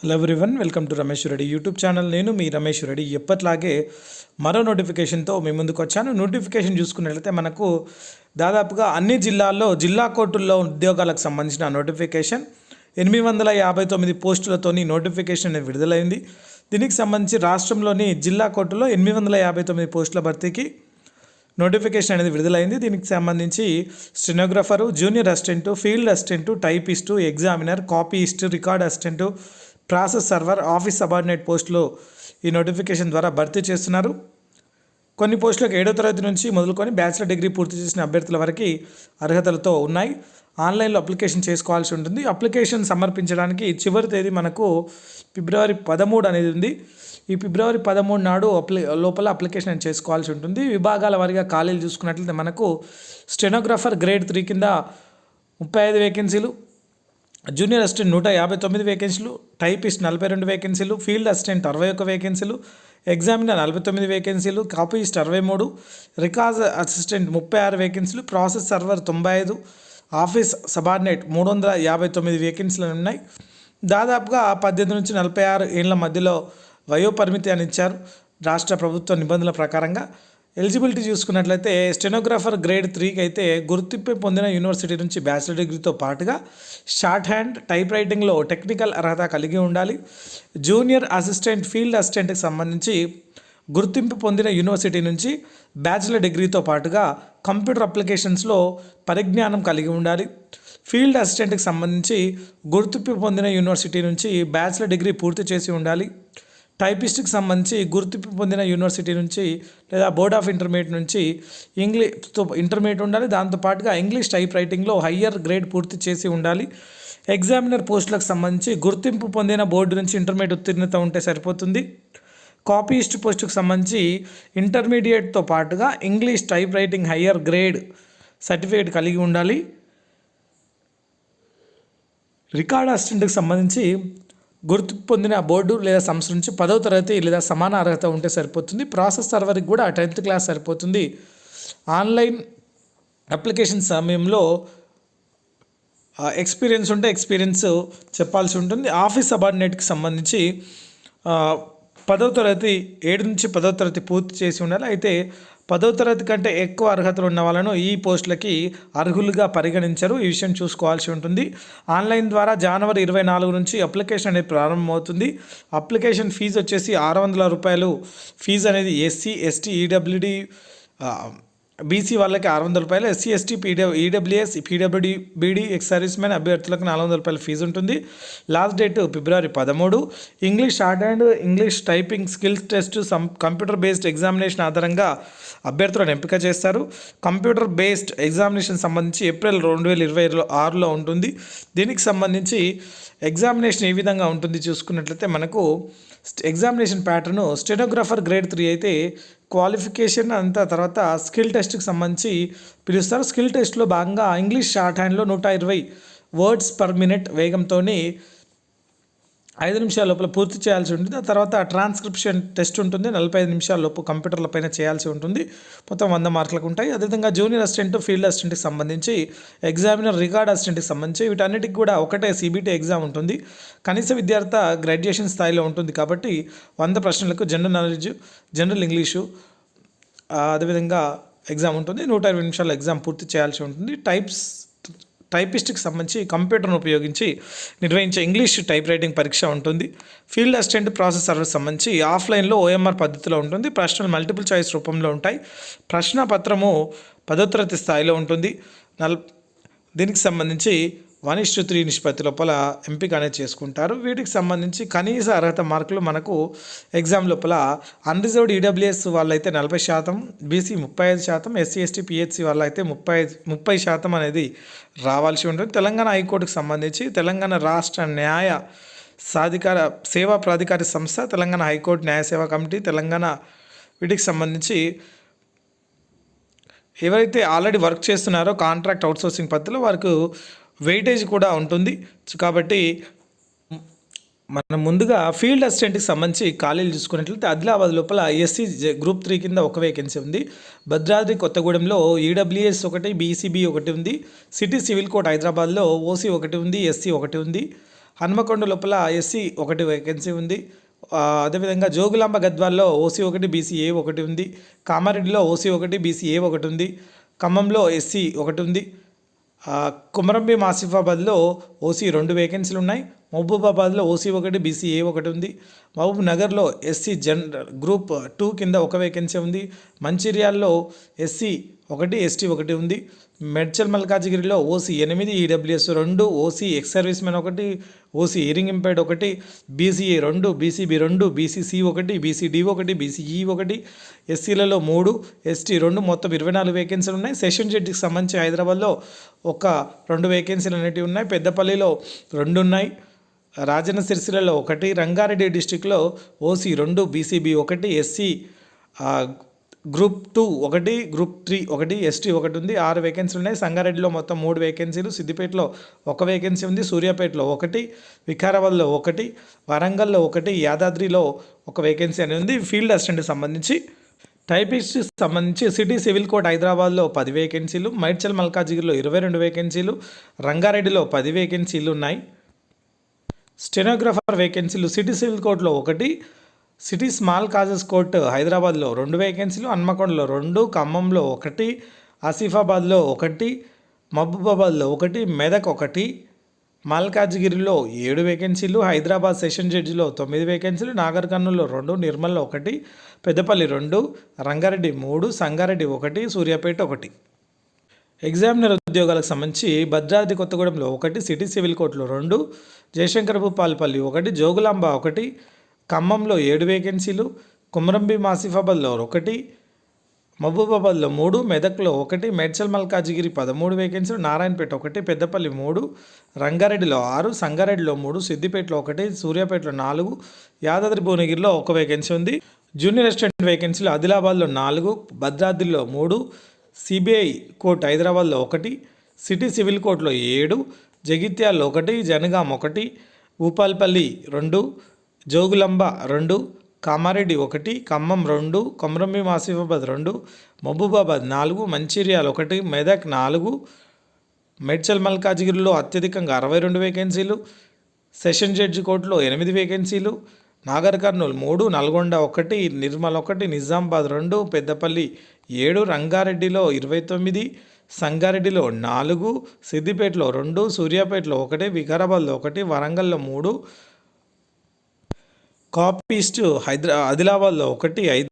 Hello everyone welcome to Ramesh Reddy YouTube channel నేను మీ రమేష్ రెడ్డి ఎప్పట్లాగే మరో నోటిఫికేషన్తో మీ ముందుకు వచ్చాను. నోటిఫికేషన్ చూసుకున్నట్లయితే మనకు దాదాపుగా అన్ని జిల్లాల్లో జిల్లా కోర్టుల్లో ఉద్యోగాలకు సంబంధించిన నోటిఫికేషన్ ఎనిమిది వందల యాభై తొమ్మిది పోస్టులతోని నోటిఫికేషన్ అనేది విడుదలైంది. దీనికి సంబంధించి రాష్ట్రంలోని జిల్లా కోర్టులో ఎనిమిది వందల యాభై తొమ్మిది పోస్టుల భర్తీకి నోటిఫికేషన్ అనేది విడుదలైంది. దీనికి సంబంధించి stenographer junior assistant field assistant typist examiner copyist record assistant process server office subordinate పోస్టులో ఈ నోటిఫికేషన్ ద్వారా భర్తీ చేస్తున్నారు. కొన్ని పోస్టులకు ఏడో తరగతి నుంచి మొదలుకొని బ్యాచిలర్ డిగ్రీ పూర్తి చేసిన అభ్యర్థుల వరకు అర్హతలతో ఉన్నాయి. ఆన్లైన్లో అప్లికేషన్ చేసుకోవాల్సి ఉంటుంది. అప్లికేషన్ సమర్పించడానికి చివరి తేదీ మనకు ఫిబ్రవరి పదమూడు అనేది ఉంది. ఈ ఫిబ్రవరి పదమూడు నాడు అప్లి లోపల అప్లికేషన్ చేసుకోవాల్సి ఉంటుంది. విభాగాల వారిగా ఖాళీలు చూసుకున్నట్లయితే మనకు స్టెనోగ్రాఫర్ గ్రేడ్ త్రీ కింద ముప్పై ఐదు వేకెన్సీలు జూనియర్ అసిస్టెంట్ నూట యాభై తొమ్మిది వేకెన్సీలు టైపిస్ట్ నలభై రెండు వేకెన్సీలు ఫీల్డ్ అసిస్టెంట్ అరవై ఒక్క వేకెన్సీలు ఎగ్జామినర్ నలభై తొమ్మిది వేకెన్సీలు కాపీస్ట్ అరవై మూడు రికార్డ్ అసిస్టెంట్ ముప్పై ఆరు వేకెన్సీలు ప్రాసెస్ సర్వర్ తొంభై ఐదు ఆఫీస్ సబార్డినేట్ మూడు వందల యాభై తొమ్మిది వేకెన్సీలు ఉన్నాయి. దాదాపుగా పద్దెనిమిది నుంచి నలభై ఆరు ఏళ్ళ మధ్యలో వయోపరిమితి అని ఇచ్చారు రాష్ట్ర ప్రభుత్వ నిబంధనల ప్రకారంగా. ఎలిజిబిలిటీ చూసుకున్నట్లయితే స్టెనోగ్రాఫర్ గ్రేడ్ త్రీకి అయితే గుర్తింపు పొందిన యూనివర్సిటీ నుంచి బ్యాచిలర్ డిగ్రీతో పాటుగా షార్ట్ హ్యాండ్ టైప్ రైటింగ్లో టెక్నికల్ అర్హత కలిగి ఉండాలి. జూనియర్ అసిస్టెంట్ ఫీల్డ్ అసిస్టెంట్కి సంబంధించి గుర్తింపు పొందిన యూనివర్సిటీ నుంచి బ్యాచిలర్ డిగ్రీతో పాటుగా కంప్యూటర్ అప్లికేషన్స్లో పరిజ్ఞానం కలిగి ఉండాలి. ఫీల్డ్ అసిస్టెంట్కి సంబంధించి గుర్తింపు పొందిన యూనివర్సిటీ నుంచి బ్యాచిలర్ డిగ్రీ పూర్తి చేసి ఉండాలి. టైపిస్ట్కి సంబంధించి గుర్తింపు పొందిన యూనివర్సిటీ నుంచి లేదా బోర్డ్ ఆఫ్ ఇంటర్మీడియట్ నుంచి ఇంగ్లీష్తో ఇంటర్మీడియట్ ఉండాలి. దాంతోపాటుగా ఇంగ్లీష్ టైప్ రైటింగ్లో హయ్యర్ గ్రేడ్ పూర్తి చేసి ఉండాలి. ఎగ్జామినర్ పోస్టులకు సంబంధించి గుర్తింపు పొందిన బోర్డు నుంచి ఇంటర్మీడియట్ ఉత్తీర్ణత ఉంటే సరిపోతుంది. కాపీస్ట్ పోస్టుకు సంబంధించి ఇంటర్మీడియట్తో పాటుగా English typewriting higher grade certificate కలిగి ఉండాలి. రికార్డ్ అసిస్టెంట్కి సంబంధించి గుర్తు పొందిన బోర్డు లేదా సంస్థ నుంచి పదవ తరగతి లేదా సమాన అర్హత ఉంటే సరిపోతుంది. ప్రాసెస్ సర్వర్కి కూడా టెన్త్ క్లాస్ సరిపోతుంది. ఆన్లైన్ అప్లికేషన్ సమయంలో ఎక్స్పీరియన్స్ ఉంటే ఎక్స్పీరియన్స్ చెప్పాల్సి ఉంటుంది. ఆఫీస్ సబార్డినేట్కి సంబంధించి పదవ తరగతి ఏడు నుంచి పదవ తరగతి పూర్తి చేసి ఉండాలి. అయితే పదో తరగతి కంటే ఎక్కువ అర్హతలు ఉన్న వాళ్ళను ఈ పోస్టులకి అర్హులుగా పరిగణించరు. ఈ విషయం చూసుకోవాల్సి ఉంటుంది. ఆన్లైన్ ద్వారా జనవరి ఇరవై నాలుగు నుంచి అప్లికేషన్ అనేది ప్రారంభమవుతుంది. అప్లికేషన్ ఫీజు వచ్చేసి ఆరు వందల రూపాయలు. ఫీజు అనేది ఎస్సీ ఎస్టీ ఈడబ్ల్యూడి బీసీ వాళ్ళకి ఆరు వందల రూపాయలు SC ST PW EWS PWD BD ex service man అభ్యర్థులకు నాలుగు వందల రూపాయల ఫీజు ఉంటుంది. లాస్ట్ డేట్ ఫిబ్రవరి పదమూడు. English short and English typing skills test సం కంప్యూటర్ బేస్డ్ ఎగ్జామినేషన్ ఆధారంగా అభ్యర్థులను ఎంపిక చేస్తారు. కంప్యూటర్ బేస్డ్ ఎగ్జామినేషన్ సంబంధించి ఏప్రిల్ రెండు వేల ఇరవై ఆరులో ఉంటుంది. దీనికి సంబంధించి ఎగ్జామినేషన్ ఏ విధంగా ఉంటుంది చూసుకున్నట్లయితే మనకు examination pattern stenographer grade three అయితే క్వాలిఫికేషన్ అంతా తర్వాత స్కిల్ టెస్ట్కి సంబంధించి పిలుస్తారు. స్కిల్ టెస్ట్లో భాగంగా ఇంగ్లీష్ షార్ట్ హ్యాండ్లో నూట ఇరవై వర్డ్స్ పర్ మినిట్ వేగంతో ఐదు నిమిషాల లోపల పూర్తి చేయాల్సి ఉంటుంది. ఆ తర్వాత ట్రాన్స్క్రిప్షన్ టెస్ట్ ఉంటుంది. నలభై ఐదు నిమిషాల లోపు కంప్యూటర్ల పైన చేయాల్సి ఉంటుంది. మొత్తం వంద మార్కులకు ఉంటాయి. అదేవిధంగా జూనియర్ అసిస్టెంట్ ఫీల్డ్ అసిస్టెంట్కి సంబంధించి ఎగ్జామినర్ రికార్డ్ అసిస్టెంట్కి సంబంధించి వీటన్నిటికి కూడా ఒకటే సిబిటీ ఎగ్జామ్ ఉంటుంది. కనీస విద్యార్థి గ్రాడ్యుయేషన్ స్థాయిలో ఉంటుంది కాబట్టి వంద ప్రశ్నలకు జనరల్ నాలెడ్జ్ జనరల్ ఇంగ్లీషు అదేవిధంగా ఎగ్జామ్ ఉంటుంది. నూట ఇరవై నిమిషాల ఎగ్జామ్ పూర్తి చేయాల్సి ఉంటుంది. టైప్స్ టైపిస్ట్కి సంబంధించి కంప్యూటర్ను ఉపయోగించి నిర్వహించే ఇంగ్లీష్ టైప్ రైటింగ్ పరీక్ష ఉంటుంది. ఫీల్డ్ అసిస్టెంట్ ప్రాసెస్ సర్వర్ సంబంధించి ఆఫ్లైన్లో ఓఎంఆర్ పద్ధతిలో ఉంటుంది. ప్రశ్నలు మల్టిపుల్ చాయిస్ రూపంలో ఉంటాయి. ప్రశ్న పత్రము పదో తరగతి స్థాయిలో ఉంటుంది. నల్ దీనికి సంబంధించి వన్ ఇష్టు త్రీ నిష్పత్తి లోపల ఎంపిక అనేది చేసుకుంటారు. వీటికి సంబంధించి కనీస అర్హత మార్కులు మనకు ఎగ్జామ్ లోపల అన్రిజర్వ్డ్ ఈడబ్ల్యూఎస్ వాళ్ళైతే నలభై శాతం బీసీ ముప్పై ఐదు శాతం ఎస్సీ ఎస్టీ పిహెచ్సి వాళ్ళైతే ముప్పై ముప్పై శాతం అనేది రావాల్సి ఉంటుంది. తెలంగాణ హైకోర్టుకు సంబంధించి తెలంగాణ రాష్ట్ర న్యాయ సాధికార సేవా ప్రాధికార సంస్థ తెలంగాణ హైకోర్టు న్యాయ సేవా కమిటీ తెలంగాణ వీటికి సంబంధించి ఎవరైతే ఆల్రెడీ వర్క్ చేస్తున్నారో కాంట్రాక్ట్ అవుట్సోర్సింగ్ పద్ధతిలో వారికి వెయిటేజ్ కూడా ఉంటుంది. కాబట్టి మనం ముందుగా ఫీల్డ్ అసిస్టెంట్కి సంబంధించి ఖాళీలు చూసుకున్నట్లయితే ఆదిలాబాద్ లోపల ఎస్సీ గ్రూప్ త్రీ కింద ఒక వేకెన్సీ ఉంది. భద్రాద్రి కొత్తగూడెంలో ఈడబ్ల్యూఎస్ ఒకటి బీసీబీ ఒకటి ఉంది. సిటీ సివిల్ కోర్ట్ హైదరాబాద్లో ఓసీ ఒకటి ఉంది ఎస్సీ ఒకటి ఉంది. హన్మకొండ లోపల ఎస్సీ ఒకటి వేకెన్సీ ఉంది. అదేవిధంగా జోగులాంబ గద్వాల్లో ఓసీ ఒకటి బీసీఏ ఒకటి ఉంది. కామారెడ్డిలో ఓసీ ఒకటి బీసీఏ ఒకటి ఉంది. ఖమ్మంలో ఎస్సీ ఒకటి ఉంది. కుమరంభీం ఆసిఫాబాద్లో ఓసీ రెండు వేకెన్సీలు ఉన్నాయి మహబూబాబాద్లో ఓసీ ఒకటి బీసీ ఏ ఒకటి ఉంది. మహబూబ్ నగర్లో ఎస్సీ జనరల్ గ్రూప్ టూ కింద ఒక వేకెన్సీ ఉంది. మంచిర్యాల్లో ఎస్సీ ఒకటి ఎస్టీ ఒకటి ఉంది. మెడ్చల్ మల్కాజిగిరిలో ఓసీ ఎనిమిది ఈడబ్ల్యూఎస్ రెండు ఓసీ ఎక్స్ సర్వీస్ మెన్ ఒకటి ఓసీ ఇయరింగ్ ఇంపైర్డ్ ఒకటి బీసీఏ రెండు బీసీబీ రెండు బీసీసీ ఒకటి బీసీడీ ఒకటి బీసీఈ ఒకటి ఎస్సీలలో మూడు ఎస్టీ రెండు మొత్తం ఇరవై నాలుగు వేకెన్సీలు ఉన్నాయి. సెషన్ జడ్జికి సంబంధించి హైదరాబాద్లో ఒక రెండు వేకెన్సీలు అనేటివి ఉన్నాయి. పెద్దపల్లిలో రెండు ఉన్నాయి. రాజన్న సిరిసిలలో ఒకటి రంగారెడ్డి డిస్టిక్లో ఓసీ రెండు బీసీబీ ఒకటి ఎస్సీ గ్రూప్ టూ ఒకటి గ్రూప్ త్రీ ఒకటి ఎస్టీ ఒకటి ఉంది ఆరు వేకెన్సీలు ఉన్నాయి. సంగారెడ్డిలో మొత్తం మూడు వేకెన్సీలు సిద్దిపేటలో ఒక వేకెన్సీ ఉంది సూర్యాపేటలో ఒకటి వికారాబాద్లో ఒకటి వరంగల్లో ఒకటి యాదాద్రిలో ఒక వేకెన్సీ అనేది ఉంది. ఫీల్డ్ అసిస్టెంట్కి సంబంధించి టైపిస్ట్ సంబంధించి సిటీ సివిల్ కోర్ట్ హైదరాబాద్లో పది వేకెన్సీలు మైడ్చల్ మల్కాజిగిరిలో ఇరవై రెండు వేకెన్సీలు రంగారెడ్డిలో పది వేకెన్సీలు ఉన్నాయి. స్టెనోగ్రఫర్ వేకెన్సీలు సిటీ సివిల్ కోర్టులో ఒకటి సిటీ స్మాల్ కాజెస్ కోర్టు హైదరాబాద్లో రెండు వేకెన్సీలు హన్మకొండలో రెండు ఖమ్మంలో ఒకటి ఆసిఫాబాద్లో ఒకటి మహబూబాబాద్లో ఒకటి మెదక్ ఒకటి మల్కాజ్గిరిలో ఏడు వేకెన్సీలు హైదరాబాద్ సెషన్ జడ్జిలో తొమ్మిది వేకెన్సీలు నాగర్కర్నూల్లో రెండు నిర్మల్లో ఒకటి పెద్దపల్లి రెండు రంగారెడ్డి మూడు సంగారెడ్డి ఒకటి సూర్యాపేట ఒకటి. ఎగ్జామినర్ ఉద్యోగాలకు సంబంధించి భద్రాద్రి కొత్తగూడెంలో ఒకటి సిటీ సివిల్ కోర్టులో రెండు జయశంకర్ భూపాలపల్లి ఒకటి జోగులాంబ ఒకటి ఖమ్మంలో ఏడు వేకెన్సీలు కుమ్రంబి మాసిఫాబాద్లో ఒకటి మహబూబాబాద్లో మూడు మెదక్లో ఒకటి మేడ్చల్ మల్కాజిగిరి పదమూడు వేకెన్సీలు నారాయణపేట ఒకటి పెద్దపల్లి మూడు రంగారెడ్డిలో ఆరు సంగారెడ్డిలో మూడు సిద్దిపేటలో ఒకటి సూర్యాపేటలో నాలుగు యాదాద్రి భువనగిరిలో ఒక వేకెన్సీ ఉంది. జూనియర్ అసిస్టెంట్ వేకెన్సీలు ఆదిలాబాద్లో నాలుగు భద్రాద్రిలో మూడు సిబిఐ కోర్టు హైదరాబాద్లో ఒకటి సిటీ సివిల్ కోర్టులో ఏడు జగిత్యాల్లో ఒకటి జనగాం ఒకటి భూపాల్పల్లి రెండు జోగులంబ రెండు కామారెడ్డి ఒకటి ఖమ్మం రెండు కొమరంభీం ఆసిఫాబాద్ రెండు మహబూబాబాద్ నాలుగు మంచిర్యాల ఒకటి మెదక్ నాలుగు మేడ్చల్ మల్కాజిగిరిలో అత్యధికంగా అరవై రెండు వేకెన్సీలు సెషన్ జడ్జి కోర్టులో ఎనిమిది వేకెన్సీలు నాగర్ కర్నూలు మూడు నల్గొండ ఒకటి నిర్మల్ ఒకటి నిజామాబాద్ రెండు పెద్దపల్లి ఏడు రంగారెడ్డిలో ఇరవై తొమ్మిది సంగారెడ్డిలో నాలుగు సిద్దిపేటలో రెండు సూర్యాపేటలో ఒకటి వికారాబాద్లో ఒకటి వరంగల్లో మూడు కాపీస్ట్ హైదరా ఆదిలాబాద్లో ఒకటి ఐదు